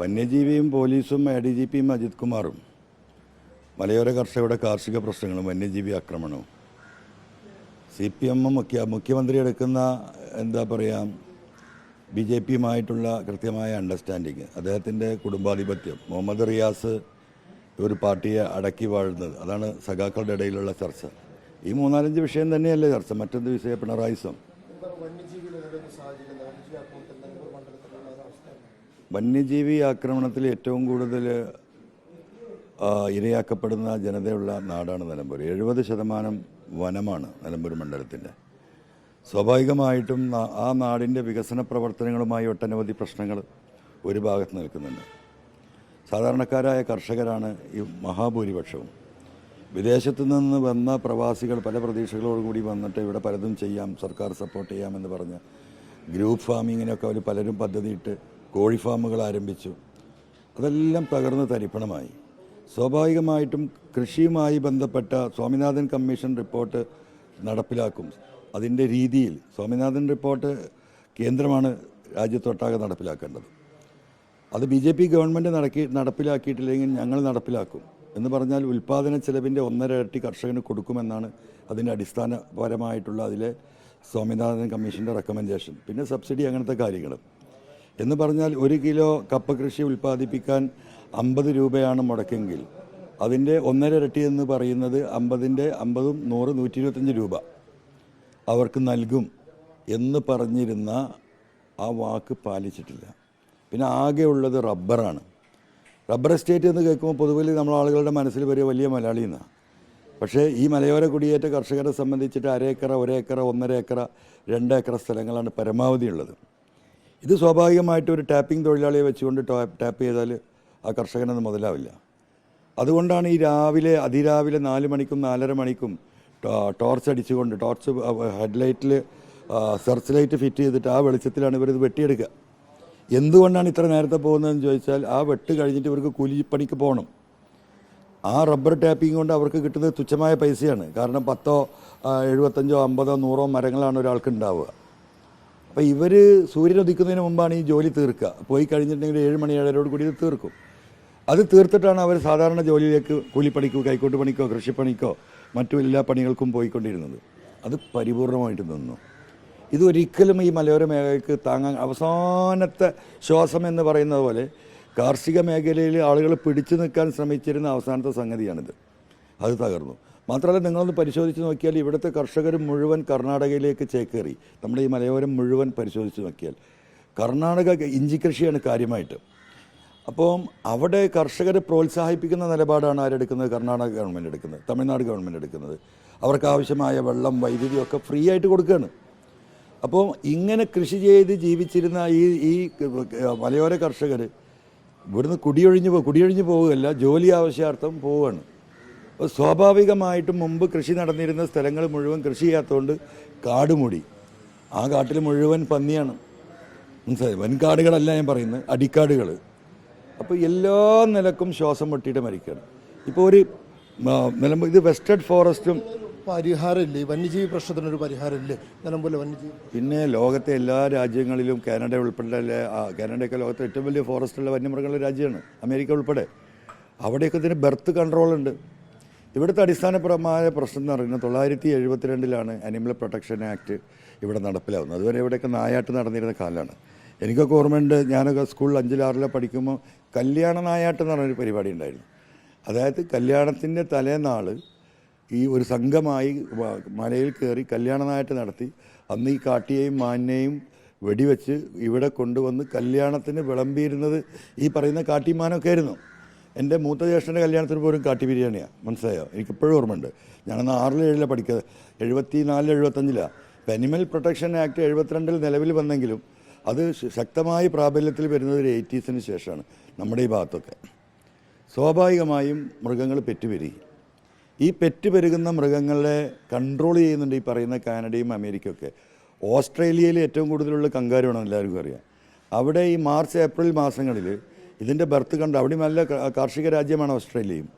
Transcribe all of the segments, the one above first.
വന്യജീവിയും പോലീസും A D G പിയും അജിത് കുമാറും. മലയോര കർഷകരുടെ കാർഷിക പ്രശ്നങ്ങളും വന്യജീവി ആക്രമണവും. സി പി എമ്മും മുഖ്യ മുഖ്യമന്ത്രി എടുക്കുന്ന എന്താ പറയുക ബി ജെ പിയുമായിട്ടുള്ള കൃത്യമായ അണ്ടർസ്റ്റാൻഡിങ് അദ്ദേഹത്തിന്റെ കുടുംബാധിപത്യം മുഹമ്മദ് റിയാസ് ഒരു പാർട്ടിയെ അടക്കി വാഴുന്നത്. അതാണ് സഖാക്കളുടെ ഇടയിലുള്ള ചർച്ച. ഈ മൂന്നാലഞ്ച് വിഷയം തന്നെയല്ലേ ചർച്ച. മറ്റൊന്ന് വിഷയ പിണറായിസം വന്യജീവി ആക്രമണത്തിൽ ഏറ്റവും കൂടുതൽ ഇരയാക്കപ്പെടുന്ന ജനതയുള്ള നാടാണ് നിലമ്പൂർ. എഴുപത് ശതമാനം വനമാണ് നിലമ്പൂർ മണ്ഡലത്തിന്റെ. സ്വാഭാവികമായിട്ടും ആ നാടിന്റെ വികസന പ്രവർത്തനങ്ങളുമായി ഒട്ടനവധി പ്രശ്നങ്ങൾ ഒരു ഭാഗത്ത് നിൽക്കുന്നുണ്ട്. സാധാരണക്കാരായ കർഷകരാണ് ഈ മഹാഭൂരിപക്ഷവും. വിദേശത്തു നിന്ന് വന്ന പ്രവാസികൾ പല പ്രതീക്ഷകളോടുകൂടി വന്നിട്ട് ഇവിടെ പലതും ചെയ്യാം സർക്കാർ സപ്പോർട്ട് ചെയ്യാമെന്ന് പറഞ്ഞ് ഗ്രൂപ്പ് ഫാമിങ്ങിനൊക്കെ അവർ പലരും പദ്ധതിയിട്ട് കോഴി ഫാമുകൾ ആരംഭിച്ചു. അതെല്ലാം തകർന്ന് തരിപ്പണമായി. സ്വാഭാവികമായിട്ടും കൃഷിയുമായി ബന്ധപ്പെട്ട സ്വാമിനാഥൻ കമ്മീഷൻ റിപ്പോർട്ട് നടപ്പിലാക്കും. അതിന്റെ രീതിയിൽ സ്വാമിനാഥൻ റിപ്പോർട്ട് കേന്ദ്രമാണ് രാജ്യത്തൊട്ടാകെ നടപ്പിലാക്കേണ്ടത്. അത് ബി ജെ പി ഗവൺമെന്റ് നടക്കി നടപ്പിലാക്കിയിട്ടില്ലെങ്കിൽ ഞങ്ങൾ നടപ്പിലാക്കും. എന്ന് പറഞ്ഞാൽ ഉൽപ്പാദന ചെലവിന്റെ ഒന്നര ഇരട്ടി കർഷകന് കൊടുക്കുമെന്നാണ് അതിന്റെ അടിസ്ഥാനപരമായിട്ടുള്ള അതിലെ സ്വാമിനാഥൻ കമ്മീഷന്റെ റെക്കമെൻഡേഷൻ പിന്നെ സബ്സിഡി അങ്ങനത്തെ കാര്യങ്ങൾ എന്ന് പറഞ്ഞാൽ ഒരു കിലോ കപ്പ കൃഷി ഉൽപ്പാദിപ്പിക്കാൻ അമ്പത് രൂപയാണ് മുടക്കെങ്കിൽ. അതിന്റെ ഒന്നര ഇരട്ടി എന്ന് പറയുന്നത് അമ്പതിന്റെ അമ്പതും നൂറ് നൂറ്റി ഇരുപത്തഞ്ച് രൂപ അവർക്ക് നൽകും എന്ന് പറഞ്ഞിരുന്ന ആ വാക്ക് പാലിച്ചിട്ടില്ല. പിന്നെ ആകെ ഉള്ളത് റബ്ബറാണ്. റബ്ബർ എസ്റ്റേറ്റ് എന്ന് കേൾക്കുമ്പോൾ പൊതുവെ നമ്മൾ ആളുകളുടെ മനസ്സിൽ വരിക വലിയ മലയാളി എന്നാണ് പക്ഷേ ഈ മലയോര കുടിയേറ്റ കർഷകരെ സംബന്ധിച്ചിട്ട് അരേക്കറ ഒരേക്കറ ഒന്നര ഏക്കറ രണ്ടേക്കറ സ്ഥലങ്ങളാണ് പരമാവധി ഉള്ളത്. ഇത് സ്വാഭാവികമായിട്ട് ഒരു ടാപ്പിംഗ് തൊഴിലാളിയെ വെച്ചുകൊണ്ട് ടാപ്പ് ചെയ്താൽ ആ കർഷകനത് മുതലാവില്ല. അതുകൊണ്ടാണ് ഈ രാവിലെ അതിരാവിലെ നാല് മണിക്കും നാലര മണിക്കും ടോർച്ച് അടിച്ചുകൊണ്ട് ടോർച്ച് ഹെഡ്ലൈറ്റിൽ സെർച്ച് ലൈറ്റ് ഫിറ്റ് ചെയ്തിട്ട് ആ വെളിച്ചത്തിലാണ് ഇവരിത് വെട്ടിയെടുക്കുക എന്തുകൊണ്ടാണ് ഇത്ര നേരത്തെ പോകുന്നതെന്ന് ചോദിച്ചാൽ ആ വെട്ട് കഴിഞ്ഞിട്ട് ഇവർക്ക് കൂലിപ്പണിക്ക് പോകണം ആ റബ്ബർ ടാപ്പിംഗ് കൊണ്ട് അവർക്ക് കിട്ടുന്നത് തുച്ഛമായ പൈസയാണ്. കാരണം പത്തോ എഴുപത്തഞ്ചോ അമ്പതോ നൂറോ മരങ്ങളാണ് ഒരാൾക്ക് ഉണ്ടാവുക. അപ്പോൾ ഇവർ സൂര്യൻ ഉദിക്കുന്നതിന് മുമ്പാണ് ഈ ജോലി തീർക്കുക. പോയി കഴിഞ്ഞിട്ടുണ്ടെങ്കിൽ ഏഴ് മണി ഏഴരോട് കൂടി ഇത് തീർക്കും. അത് തീർത്തിട്ടാണ് അവർ സാധാരണ ജോലിയിലേക്ക് കൂലിപ്പണിക്കോ കൈക്കോട്ട് പണിക്കോ കൃഷിപ്പണിക്കോ മറ്റു എല്ലാ പണികൾക്കും പോയിക്കൊണ്ടിരുന്നത്. അത് പരിപൂർണമായിട്ട് നിന്നു. ഇതൊരിക്കലും ഈ മലയോര മേഖലയ്ക്ക് താങ്ങാൻ അവസാനത്തെ ശ്വാസം എന്ന് പറയുന്നത് പോലെ കാർഷിക മേഖലയിൽ ആളുകൾ പിടിച്ചു നിൽക്കാൻ ശ്രമിച്ചിരുന്ന അവസാനത്തെ സംഗതിയാണിത്. അത് തകർന്നു. മാത്രമല്ല നിങ്ങളൊന്ന് പരിശോധിച്ച് നോക്കിയാൽ ഇവിടുത്തെ കർഷകർ മുഴുവൻ കർണാടകയിലേക്ക് ചേക്കേറി. നമ്മുടെ ഈ മലയോരം മുഴുവൻ പരിശോധിച്ച് നോക്കിയാൽ. കർണാടക ഇഞ്ചി കൃഷിയാണ് കാര്യമായിട്ട്. അപ്പം അവിടെ കർഷകരെ പ്രോത്സാഹിപ്പിക്കുന്ന നിലപാടാണ് ആരെടുക്കുന്നത്? കർണാടക ഗവൺമെന്റ് എടുക്കുന്നത് തമിഴ്നാട് ഗവൺമെന്റ് എടുക്കുന്നത്. അവർക്ക് ആവശ്യമായ വെള്ളം വൈദ്യുതി ഒക്കെ ഫ്രീ ആയിട്ട് കൊടുക്കുകയാണ് അപ്പോൾ ഇങ്ങനെ കൃഷി ചെയ്ത് ജീവിച്ചിരുന്ന ഈ ഈ മലയോര കർഷകർ ഇവിടുന്ന് കുടിയൊഴിഞ്ഞ് പോ കുടിയൊഴിഞ്ഞ് പോവുകയല്ല ജോലി ആവശ്യാർത്ഥം പോവുകയാണ്. സ്വാഭാവികമായിട്ടും മുമ്പ് കൃഷി നടന്നിരുന്ന സ്ഥലങ്ങൾ മുഴുവൻ കൃഷി ചെയ്യാത്തതുകൊണ്ട് കാട് മൂടി. ആ കാട്ടിൽ മുഴുവൻ പന്നിയാണ്. മനസ്സിലായി? വൻകാടുകളല്ല ഞാൻ പറയുന്നത് അടിക്കാടുകൾ അപ്പോൾ എല്ലാ നിലക്കും ശ്വാസം മുട്ടിയിട്ട് മരിക്കുകയാണ്. ഇപ്പോൾ ഒരു നിലമ്പ നിലമ്പൂർ ഇത് വെസ്റ്റേഡ് ഫോറസ്റ്റും പരിഹാരമില്ലേ? വന്യജീവി പ്രശ്നത്തിനൊരു പരിഹാരമില്ലേ? നിലമ്പൂരിലെ വന്യജീവി പിന്നെ ലോകത്തെ എല്ലാ രാജ്യങ്ങളിലും കാനഡ ഉൾപ്പെടെ ആ, കാനഡയൊക്കെ ലോകത്തെ ഏറ്റവും വലിയ ഫോറസ്റ്റുള്ള വന്യമൃഗങ്ങളുടെ രാജ്യമാണ് അമേരിക്ക ഉൾപ്പെടെ. അവിടെയൊക്കെ ഇതിന് ബർത്ത് കൺട്രോൾ ഉണ്ട് ഇവിടുത്തെ അടിസ്ഥാനപരമായ പ്രശ്നം എന്ന് പറയുന്നത് തൊള്ളായിരത്തി എഴുപത്തിരണ്ടിലാണ് അനിമൽ പ്രൊട്ടക്ഷൻ ആക്ട് ഇവിടെ നടപ്പിലാവുന്നത്. അതുവരെ ഇവിടെയൊക്കെ നായാട്ട് നടന്നിരുന്ന കാലമാണ്. എനിക്കൊക്കെ ഓർമ്മയുണ്ട് ഞാനൊക്കെ സ്കൂളിൽ അഞ്ചിലാറിലെ പഠിക്കുമ്പോൾ കല്യാണ നായാട്ട് എന്ന് പറഞ്ഞൊരു പരിപാടി ഉണ്ടായിരുന്നു. അതായത് കല്യാണത്തിന്റെ തലേനാൾ ഈ ഒരു സംഘമായി മലയിൽ കയറി കല്യാണനായിട്ട് നടത്തി അന്ന് ഈ കാട്ടിയെയും മാനിനെയും വെടിവെച്ച് ഇവിടെ കൊണ്ടുവന്ന് കല്യാണത്തിന് വിളമ്പിയിരുന്നത് ഈ പറയുന്ന കാട്ടിമാനൊക്കെ ആയിരുന്നു. എന്റെ മൂത്ത ജ്യേഷ്ഠന്റെ കല്യാണത്തിന് പോലും കാട്ടി ബിരിയാണിയാണ് മനസ്സിലായോ? എനിക്കിപ്പോഴും ഓർമ്മയുണ്ട്. ഞാനന്ന് ആറിൽ ഏഴിലാണ് പഠിക്കുന്നത്. എഴുപത്തി നാല് എഴുപത്തഞ്ചിലാണ് അനിമൽ പ്രൊട്ടക്ഷൻ ആക്ട് എഴുപത്തിരണ്ടിൽ നിലവിൽ വന്നെങ്കിലും അത് ശക്തമായി പ്രാബല്യത്തിൽ വരുന്നത് ഒരു എയ്റ്റീസിന് ശേഷമാണ് നമ്മുടെ ഈ ഭാഗത്തൊക്കെ. സ്വാഭാവികമായും മൃഗങ്ങൾ പെറ്റുപെരുകി. ഈ പെറ്റുപെരുകുന്ന മൃഗങ്ങളെ കൺട്രോൾ ചെയ്യുന്നുണ്ട് ഈ പറയുന്ന കാനഡയും അമേരിക്കയൊക്കെ. ഓസ്ട്രേലിയയിൽ ഏറ്റവും കൂടുതലുള്ള കങ്കാരുമാണ് എല്ലാവർക്കും അറിയാം. അവിടെ ഈ മാർച്ച് ഏപ്രിൽ മാസങ്ങളിൽ ഇതിന്റെ ബർത്ത് കൺട്രോൾ അവിടെ നല്ല കാർഷിക രാജ്യമാണ് ഓസ്ട്രേലിയയും.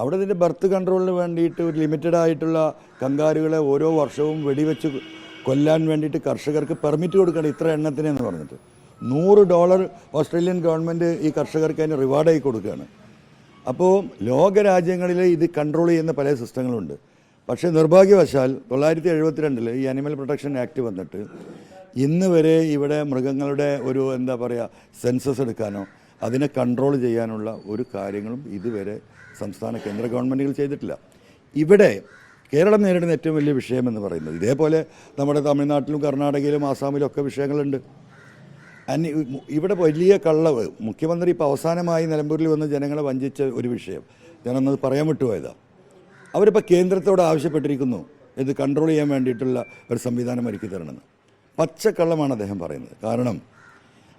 അവിടെ ഇതിന്റെ ബർത്ത് കൺട്രോളിന് വേണ്ടിയിട്ട് ഒരു ലിമിറ്റഡ് ആയിട്ടുള്ള കങ്കാരുകളെ ഓരോ വർഷവും വെടിവെച്ച് കൊല്ലാൻ വേണ്ടിയിട്ട് കർഷകർക്ക് പെർമിറ്റ് കൊടുക്കണം ഇത്ര എണ്ണത്തിനെന്ന് പറഞ്ഞിട്ട്. നൂറ് ഡോളർ ഓസ്ട്രേലിയൻ ഗവൺമെന്റ് ഈ കർഷകർക്ക് അതിന് റിവാർഡായി കൊടുക്കുകയാണ്. അപ്പോൾ ലോകരാജ്യങ്ങളിൽ ഇത് കൺട്രോൾ ചെയ്യുന്ന പല സിസ്റ്റങ്ങളുണ്ട്. പക്ഷേ നിർഭാഗ്യവശാൽ തൊള്ളായിരത്തി എഴുപത്തിരണ്ടിൽ ഈ അനിമൽ പ്രൊട്ടക്ഷൻ ആക്ട് വന്നിട്ട് ഇന്ന് വരെ ഇവിടെ മൃഗങ്ങളുടെ ഒരു എന്താ പറയുക സെൻസസ് എടുക്കാനോ അതിനെ കൺട്രോൾ ചെയ്യാനുള്ള ഒരു കാര്യങ്ങളും ഇതുവരെ സംസ്ഥാന കേന്ദ്ര ഗവൺമെന്റുകൾ ചെയ്തിട്ടില്ല. ഇവിടെ കേരളം നേരിടുന്ന ഏറ്റവും വലിയ വിഷയം എന്ന് പറയുന്നത് ഇതേപോലെ നമ്മുടെ തമിഴ്നാട്ടിലും കർണാടകയിലും ആസാമിലും ഒക്കെ വിഷയങ്ങളുണ്ട്. അന്യ ഇവിടെ വലിയ കള്ളവ് മുഖ്യമന്ത്രി ഇപ്പോൾ അവസാനമായി നിലമ്പൂരിൽ വന്ന് ജനങ്ങളെ വഞ്ചിച്ച ഒരു വിഷയം. ഞാനൊന്നത് പറയാൻ വിട്ടുപോയതാണ് അവരിപ്പോൾ കേന്ദ്രത്തോട് ആവശ്യപ്പെട്ടിരിക്കുന്നു. ഇത് കൺട്രോൾ ചെയ്യാൻ വേണ്ടിയിട്ടുള്ള ഒരു സംവിധാനം ഒരുക്കി തരണമെന്ന്. പച്ചക്കള്ളമാണ് അദ്ദേഹം പറയുന്നത്. കാരണം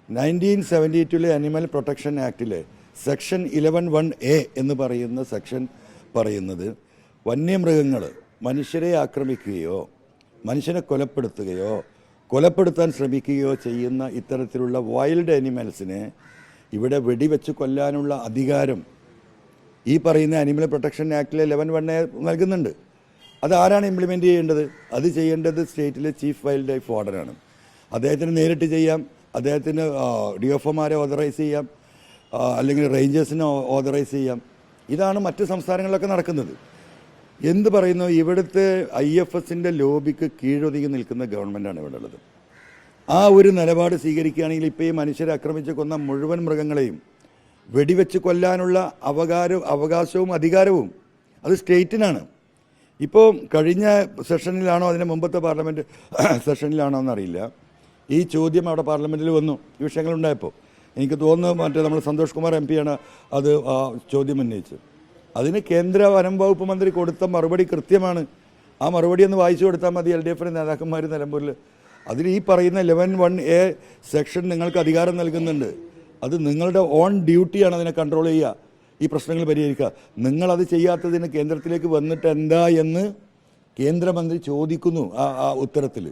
നയന്റീൻ സെവന്റി ടുവിലെ അനിമൽ പ്രൊട്ടക്ഷൻ ആക്ടിലെ സെക്ഷൻ ഇലവൻ വൺ എ എന്ന് പറയുന്ന സെക്ഷൻ പറയുന്നത് വന്യമൃഗങ്ങൾ മനുഷ്യരെ ആക്രമിക്കുകയോ മനുഷ്യനെ കൊലപ്പെടുത്തുകയോ കൊലപ്പെടുത്താൻ ശ്രമിക്കുകയോ ചെയ്യുന്ന ഇത്തരത്തിലുള്ള വൈൽഡ് അനിമൽസിനെ ഇവിടെ വെടിവെച്ച് കൊല്ലാനുള്ള അധികാരം ഈ പറയുന്ന അനിമൽ പ്രൊട്ടക്ഷൻ ആക്ടിലെ ലെവൻ എ നൽകുന്നുണ്ട്. അത് ആരാണ് ഇംപ്ലിമെന്റ് ചെയ്യേണ്ടത്? അത് ചെയ്യേണ്ടത് സ്റ്റേറ്റിലെ ചീഫ് വൈൽഡ് ലൈഫ് വാർഡനാണ് അദ്ദേഹത്തിന് നേരിട്ട് ചെയ്യാം. അദ്ദേഹത്തിന് ഡി എഫ് ഒമാരെ ഓതറൈസ് ചെയ്യാം അല്ലെങ്കിൽ റേഞ്ചേഴ്സിനെ ഓതറൈസ് ചെയ്യാം. ഇതാണ് മറ്റ് സംസ്ഥാനങ്ങളിലൊക്കെ നടക്കുന്നത്. എന്ത് പറയുന്നു? ഇവിടുത്തെ ഐ എഫ് എസിന്റെ ലോബിക്ക് കീഴൊതുങ്ങി നിൽക്കുന്ന ഗവൺമെന്റാണ് ഇവിടെ ഉള്ളത്. ആ ഒരു നിലപാട് സ്വീകരിക്കുകയാണെങ്കിൽ ഇപ്പോൾ ഈ മനുഷ്യരെ ആക്രമിച്ച് കൊന്ന മുഴുവൻ മൃഗങ്ങളെയും വെടിവെച്ച് കൊല്ലാനുള്ള അവകാരവും അവകാശവും അധികാരവും അത് സ്റ്റേറ്റിനാണ്. ഇപ്പോൾ കഴിഞ്ഞ സെഷനിലാണോ അതിന് മുമ്പത്തെ പാർലമെന്റ് സെഷനിലാണോ എന്നറിയില്ല. ഈ ചോദ്യം അവിടെ പാർലമെന്റിൽ വന്നു. ഈ വിഷയങ്ങളുണ്ടായപ്പോൾ എനിക്ക് തോന്നുന്നു മറ്റേ നമ്മൾ സന്തോഷ് കുമാർ എം പിയാണ് അത് ചോദ്യം ഉന്നയിച്ചത്. അതിന് കേന്ദ്ര വനം വകുപ്പ് മന്ത്രി കൊടുത്ത മറുപടി കൃത്യമാണ്. ആ മറുപടി ഒന്ന് വായിച്ചു കൊടുത്താൽ മതി എൽ ഡി എഫിന്റെ നേതാക്കന്മാർ നിലമ്പൂരിൽ അതിൽ ഈ പറയുന്ന ലെവൻ വൺ എ സെക്ഷൻ നിങ്ങൾക്ക് അധികാരം നൽകുന്നുണ്ട്. അത് നിങ്ങളുടെ ഓൺ ഡ്യൂട്ടിയാണ് അതിനെ കൺട്രോൾ ചെയ്യുക. ഈ പ്രശ്നങ്ങൾ പരിഹരിക്കുക. നിങ്ങളത് ചെയ്യാത്തതിന് കേന്ദ്രത്തിലേക്ക് വന്നിട്ട് എന്താ എന്ന് കേന്ദ്രമന്ത്രി ചോദിക്കുന്നു ആ ആ ഉത്തരത്തിൽ